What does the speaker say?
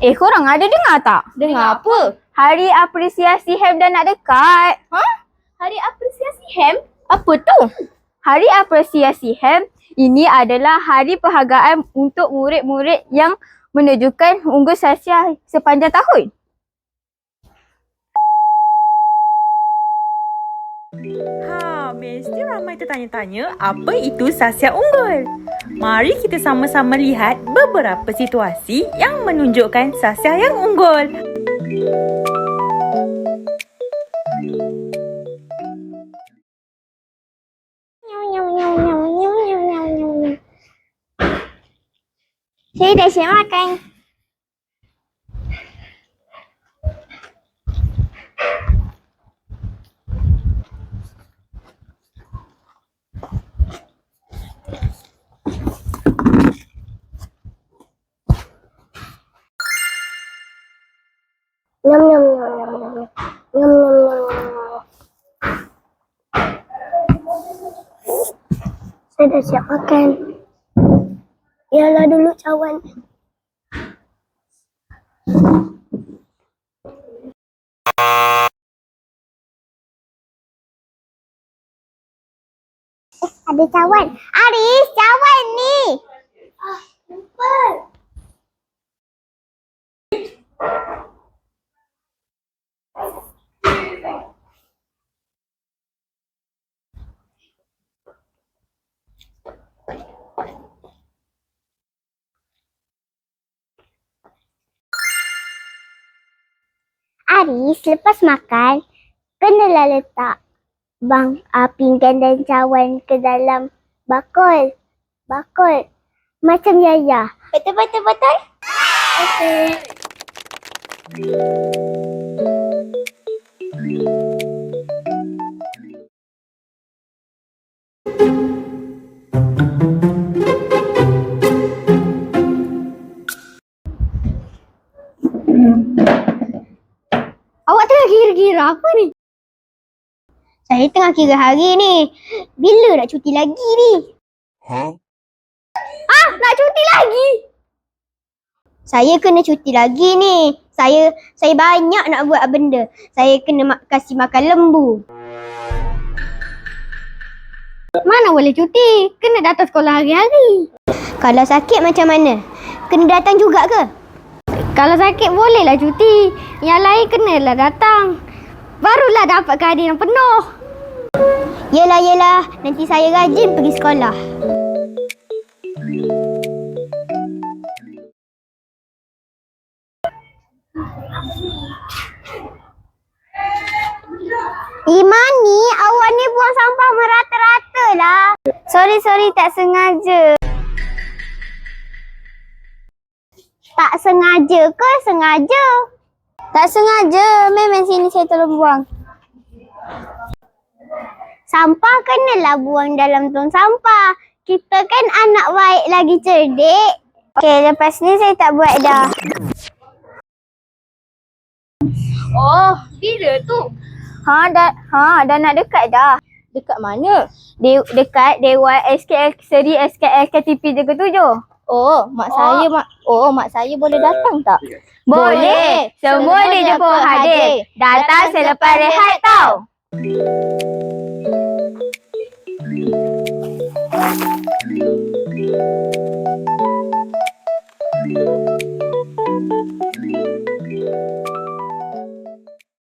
Eh, korang ada dengar tak? Dengar apa? Hari Apresiasi HEM dah nak dekat. Ha? Hari apresiasi HEM? Apa tu? Hari Apresiasi HEM ini adalah hari perhargaan untuk murid-murid yang menunjukkan unggul sasial sepanjang tahun. Mesti ramai tertanya-tanya apa itu Sasya Unggul. Mari kita sama-sama lihat beberapa situasi yang menunjukkan Sasya yang unggul. Saya dah siap makan. Saya dah siap makan. Yalah dulu cawan. Eh, ada cawan. Aris, cawan ni. Ah, lupa. Aris, lepas makan, kenalah letak bang uh, pinggan dan cawan ke dalam bakul. Bakul. Macam Yaya. Betul, betul, betul? Okey. Kira-kira apa ni? Saya tengah kira hari ni. Bila nak cuti lagi ni? Ah, nak cuti lagi? Saya kena cuti lagi ni. Saya saya banyak nak buat benda. Saya kena mak, kasih makan lembu. Mana boleh cuti? Kena datang sekolah hari-hari. Kalau sakit macam mana? Kena datang juga ke? Kalau sakit bolehlah cuti. Yang lain kenalah datang. Barulah dapat kehadiran penuh. Yelah, yelah. Nanti saya rajin pergi sekolah. Imani, awak ni buang sampah merata-rata lah. Sorry, sorry tak sengaja. Tak sengaja ke sengaja? Tak sengaja. Memang sini saya tolong buang. Sampah kenalah buang dalam tong sampah. Kita kan anak baik lagi cerdik. Okey, lepas ni saya tak buat dah. Oh, bila tu? Ha, dah, ha, dah nak dekat dah. Dekat mana? De, dekat Dewan SKL Seri SKL KTP Jaga Tujuh. Oh, mak saya mak Oh, mak saya boleh datang tak? Boleh. Semua dijemput hadir. Datang selepas rehat tau. Thank